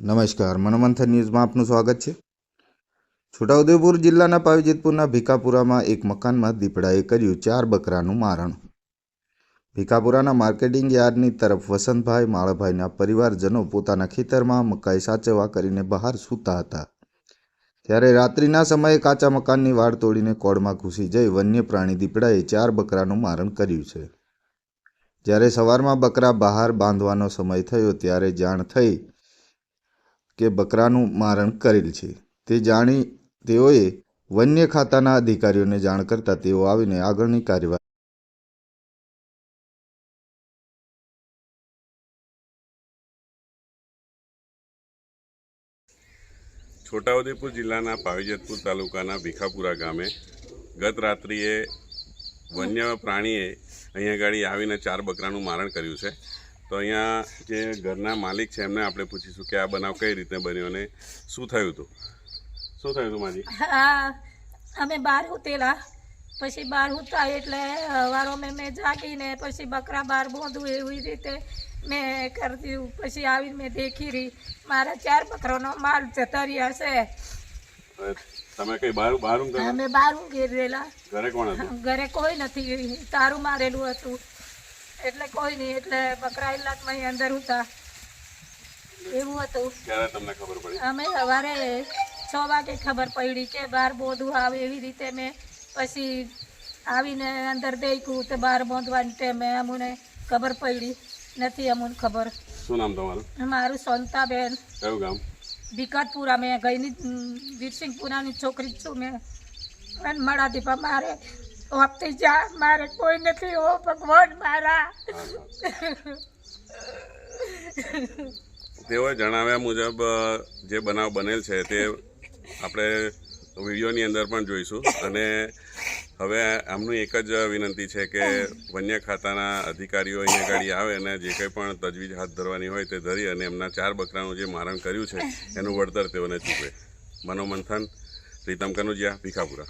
નમસ્કાર, મનોમંથન ન્યૂઝમાં આપનું સ્વાગત છે. છોટાઉદેપુર જિલ્લાના પાવીજેતપુરના ભીકાપુરામાં એક મકાનમાં દીપડાએ કર્યું ચાર બકરાનું મારણ. ભીકાપુરાના માર્કેટિંગ યાર્ડની તરફ વસંતભાઈ માળભાઈના પરિવારજનો પોતાના ખેતરમાં મકાઈ સાચવવા કરીને બહાર સૂતા હતા. ત્યારે રાત્રિના સમયે કાચા મકાનની વાડ તોડીને કોળમાં ઘૂસી જઈ વન્ય પ્રાણી દીપડાએ ચાર બકરાનું મારણ કર્યું છે. જ્યારે સવારમાં બકરા બહાર બાંધવાનો સમય થયો ત્યારે જાણ થઈ કે બકરાનું મારણ કરેલ છે. તે જાણી તેઓએ વન્ય ખાતાના અધિકારીઓને જાણ કરતા તેઓ આવીને આગળની કાર્યવાહી છોટાઉદેપુર જિલ્લાના પાવીજતપુર તાલુકાના ભીખાપુરા ગામે ગત રાત્રિએ વન્ય પ્રાણીએ અહીંયા આગળ આવીને ચાર બકરાનું મારણ કર્યું છે. તો અહીંયા જે ઘરના માલિક છે એમને આપણે પૂછીશું કે આ બનાવ કઈ રીતે બન્યો અને શું થયું હતું? શું થયું હતું માજી? અમે બહાર ઉતેલા પછી બહાર ઉતા એટલે વારો મેં મેં જાગીને પછી બકરા બહાર બોંધું એવી રીતે મેં કરતી પછી આવીને મેં દેખી રહી. મારા ચાર બકરાનો માલ જતા રહ્યા છે તમે કઈ અમે બહાર ઊંઘી ઘરે કોણ ઘરે કોઈ નથી. તારું મારેલું હતું. એટલે કોઈ નહીં એટલે બકરા ઇલાકમાં અહીં અંદર હતા એવું હતું. ક્યારે તમને ખબર પડી? અમે સવારે છ વાગે ખબર પડી કે બહાર બોધું આવે એવી રીતે મેં પછી આવીને અંદર દેખ્યું તો બહાર બોંધવાની ટાઈમે અમને ખબર પડી. નથી અમને ખબર. શું નામ તમારું? મારું સોનતાબેન કયું ગામ? વિકટપુરા મેં ગઈની વીરસિંહપુરાની છોકરી છું. મેં અને મળા દીપા મારે. વખતે જા મારે કોઈ નથી, હો ભગવાન મારા. તેઓએ જણાવ્યા મુજબ જે બનાવ બનેલ છે તે આપણે વિડીયોની અંદર પણ જોઈશું. અને હવે આમનું એક જ વિનંતી છે કે વન્ય ખાતાના અધિકારીઓ અહીંયા ગાડી આવે અને જે કંઈ પણ તજવીજ હાથ ધરવાની હોય તે ધરી અને એમના ચાર બકરાનું જે મારણ કર્યું છે, એનું વળતર તેઓને ચૂકવે. મનોમંથન રીતમ કનુજિયા, ભીખાપુરા.